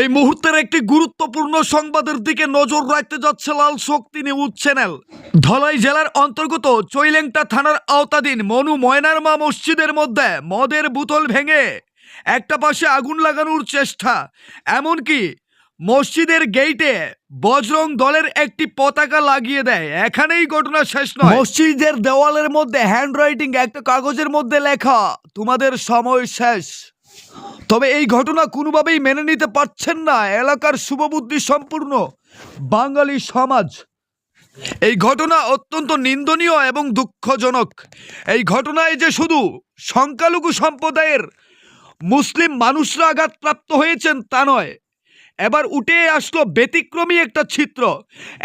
এই মুহূর্তের একটি গুরুত্বপূর্ণ সংবাদের দিকে নজর রাখতে যাচ্ছে লাল শক্তি নিউজ চ্যানেল। ধলাই জেলার অন্তর্গত চৈলেংটা থানার আওতাধীন মনু ময়নার মা মসজিদের মধ্যে মদের বোতল ভেঙে একটা পাশে আগুন লাগানোর চেষ্টা। এমনকি মসজিদের গেইটে বজরং দলের একটি পতাকা লাগিয়ে দেয়। এখানেই ঘটনা শেষ নয়। মসজিদের দেওয়ালের মধ্যে হ্যান্ডরাইটিং একটা কাগজের মধ্যে লেখা, তোমাদের সময় শেষ। তবে এই ঘটনা কোনোভাবেই মেনে নিতে পারছেন না। এলাকার শুভবুদ্ধি সম্পূর্ণ। বাঙালি সমাজ। এই ঘটনা অত্যন্ত নিন্দনীয় এবং দুঃখজনক। এই ঘটনায় যে শুধু সংখ্যালঘু সম্প্রদায়ের মুসলিম মানুষরা আঘাতপ্রাপ্ত হয়েছেন তা নয়, এবার উঠে আসলো ব্যতিক্রমী একটা চিত্র।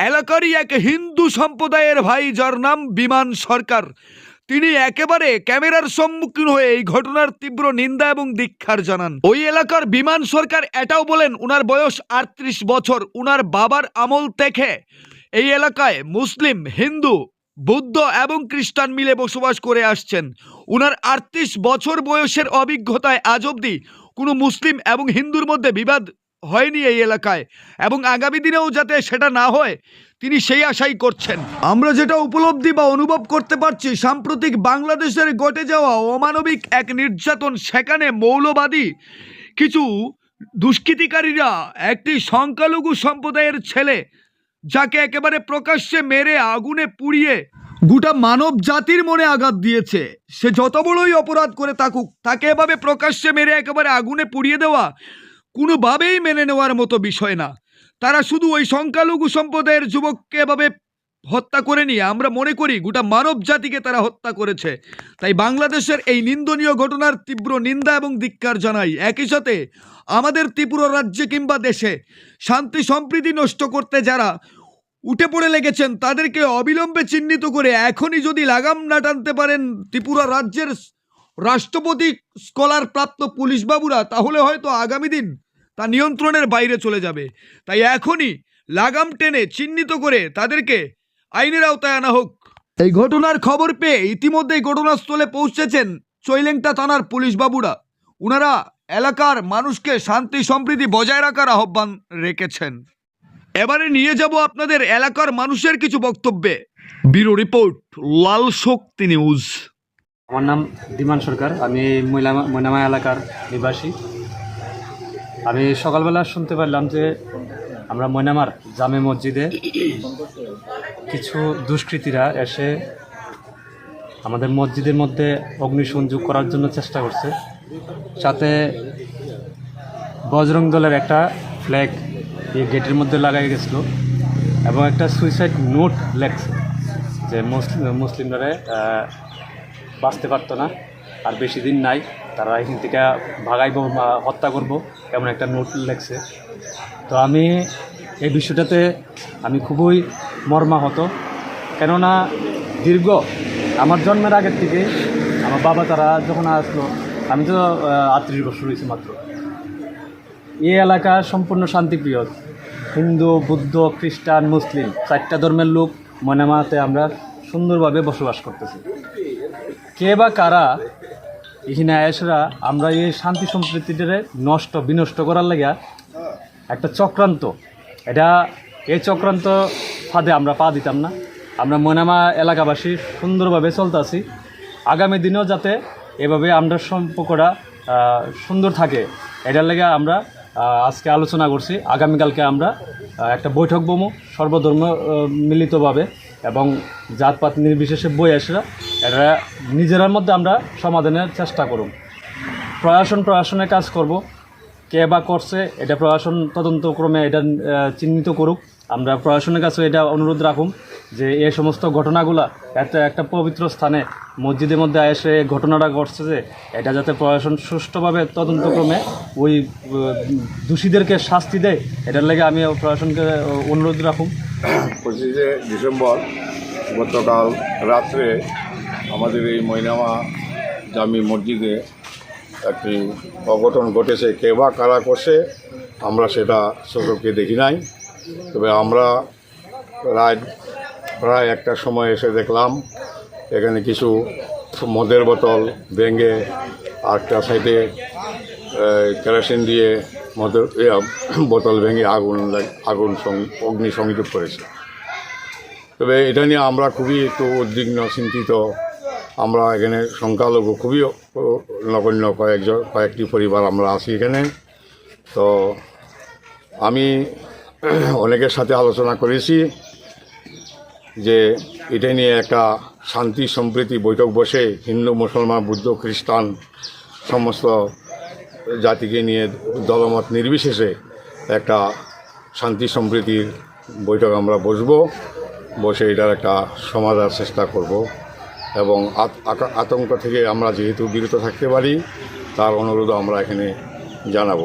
এলাকারই এক হিন্দু সম্প্রদায়ের ভাই যার নাম বিমান সরকার। তিনি একেবারে ক্যামেরার সম্মুখীন হয়ে এই ঘটনার তীব্র নিন্দা এবং দীক্ষার জানান। ওই এলাকার বিমান সরকার এটাও বলেন, উনার বয়স আটত্রিশ বছর। উনার বাবার আমল দেখে এই এলাকায় মুসলিম, হিন্দু, বৌদ্ধ এবং খ্রিস্টান মিলে বসবাস করে আসছেন। উনার আটত্রিশ বছর বয়সের অভিজ্ঞতায় আজ অবধি কোনো মুসলিম এবং হিন্দুর মধ্যে বিবাদ হয়নি এই এলাকায় এবং আগামী দিনেও যাতে সেটা না হয়, তিনি সেই আশাই করছেন। আমরা যেটা উপলব্ধি বা অনুভব করতে পারছি, সাম্প্রতিক বাংলাদেশের ঘটে যাওয়া অমানবিক এক নির্যাতন, সেখানে মৌলবাদী কিছু দুষ্কৃতিকারীরা একটি সংখ্যালঘু সম্প্রদায়ের ছেলে, যাকে একেবারে প্রকাশ্যে মেরে আগুনে পুড়িয়ে গোটা মানব জাতির মনে আঘাত দিয়েছে। সে যত বড়ই অপরাধ করে থাকুক, তাকে এভাবে প্রকাশ্যে মেরে একেবারে আগুনে পুড়িয়ে দেওয়া কোনোভাবেই মেনে নেওয়ার মতো বিষয় না। তারা শুধু ওই সংখ্যালঘু সম্প্রদায়ের যুবককে এভাবে হত্যা করেনি আমরা মনে করি গোটা মানব জাতিকে তারা হত্যা করেছে। তাই বাংলাদেশের এই নিন্দনীয় ঘটনার তীব্র নিন্দা এবং ধিক্কার জানাই। একই সাথে আমাদের ত্রিপুরা রাজ্যে কিংবা দেশে শান্তি, সম্প্রীতি নষ্ট করতে যারা উঠে পড়ে লেগেছেন, তাদেরকে অবিলম্বে চিহ্নিত করে এখনই যদি লাগাম না টানতে পারেন ত্রিপুরা রাজ্যের রাষ্ট্রপতি, স্কলার প্রাপ্ত পুলিশ বাবুরা তাহলে হয়তো আগামী দিন তা নিয়ন্ত্রণের বাইরে চলে যাবে। তাই এখনই লাগাম টেনে চিহ্নিত করে তাদেরকে আইনের আওতায় আনা হোক। এই ঘটনার খবর পেয়ে ইতিমধ্যেই ঘটনাস্থলে পৌঁছেছেন চৈলেংটা থানার পুলিশ বাবুরা উনারা এলাকার মানুষকে শান্তি সম্প্রীতি বজায় রাখার আহ্বান রেখেছেন। এবারে নিয়ে যাব আপনাদের এলাকার মানুষের কিছু বক্তব্যে। Bureau report, Lal Shakti news. আমার নাম দিমান সরকার। আমি ময়নামা এলাকার নিবাসী। আমি সকালবেলা শুনতে পারলাম যে আমরা ময়নামার জামে মসজিদে কিছু দুষ্কৃতীরা এসে আমাদের মসজিদের মধ্যে অগ্নিসংযোগ করার জন্য চেষ্টা করছে। সাথে বজরং দলের একটা ফ্ল্যাগ এই গেটের মধ্যে লাগাই গেছিল এবং একটা সুইসাইড নোট লেখছে যে মুসলিম মুসলিমরা বাঁচতে পারতো না। আর বেশি দিন নাই। তারা এখান থেকে ভাগাইব হত্যা করব, এমন একটা নোট লেখছে। তো আমি এই বিষয়টাতে আমি খুবই মর্মাহত। কেননা দীর্ঘ আমার জন্মের আগের থেকে আমার বাবা তারা যখন আসলো, আমি তো আটত্রিশ বছর হয়েছি মাত্র। এই এলাকা সম্পূর্ণ শান্তিপ্রিয়। হিন্দু, বুদ্ধ, খ্রিস্টান, মুসলিম, চারটা ধর্মের লোক মনেমাতে আমরা সুন্দরভাবে বসবাস করতেছি। কে বা কারা এখানে আয়েসরা আমরা এই শান্তি সম্প্রীতিটারে নষ্ট, বিনষ্ট করার লাগিয়া একটা চক্রান্ত। এটা এই চক্রান্ত ফাঁদে আমরা পা দিতাম না। আমরা মনামা এলাকাবাসী সুন্দরভাবে চলতেছি আগামী দিনেও যাতে এভাবে আমরা সম্পর্কটা সুন্দর থাকে, এটার লেগে আমরা আজকে আলোচনা করছি। আগামীকালকে আমরা একটা বৈঠক বমু, সর্বধর্ম মিলিতভাবে এবং জাতপাত নির্বিশেষে বই আসরা। এটা নিজেরার মধ্যে আমরা সমাধানের চেষ্টা করুন। প্রশাসন প্রশাসনের কাজ করব। কে বা করছে, এটা প্রশাসন তদন্তক্রমে এটা চিহ্নিত করুক। আমরা প্রশাসনের কাছে এটা অনুরোধ রাখুন যে এ সমস্ত ঘটনাগুলা একটা একটা পবিত্র স্থানে, মসজিদের মধ্যে এসে ঘটনাটা ঘটছে যে এটা যাতে প্রশাসন সুষ্ঠুভাবে তদন্তক্রমে ওই দোষীদেরকে শাস্তি দেয়, এটার লেগে আমি প্রশাসনকে অনুরোধ রাখুন। পঁচিশে ডিসেম্বর গতকাল রাত্রে আমাদের এই মৈনামা জামি মসজিদে একটি অঘটন ঘটেছে। কে বা কারা করছে, আমরা সেটা চোখকে দেখি নাই। তবে আমরা প্রায় প্রায় একটা সময় এসে দেখলাম, এখানে কিছু মদের বোতল ভেঙে আরেকটা সাইডে কেরোসিন দিয়ে মদের বোতল ভেঙে আগুন আগুন অগ্নি সংযোগ করেছে। তবে এটা নিয়ে আমরা খুবই একটু উদ্বিগ্ন, চিন্তিত আমরা এখানে সংখ্যালঘু খুবই নগণ্য কয়েকজন কয়েকটি পরিবার আমরা আছি এখানে। তো আমি অনেকের সাথে আলোচনা করেছি যে এটা নিয়ে একটা শান্তি সম্প্রীতি বৈঠক বসে হিন্দু, মুসলমান, বুদ্ধ, খ্রিস্টান সমস্ত জাতিকে নিয়ে দলমত নির্বিশেষে একটা শান্তি সম্প্রীতির বৈঠক আমরা বসবো। বসে এটার একটা সমাধার চেষ্টা করব। এবং আতঙ্ক থেকে আমরা যেহেতু বিরত থাকতে পারি তার অনুরোধ আমরা এখানে জানাব।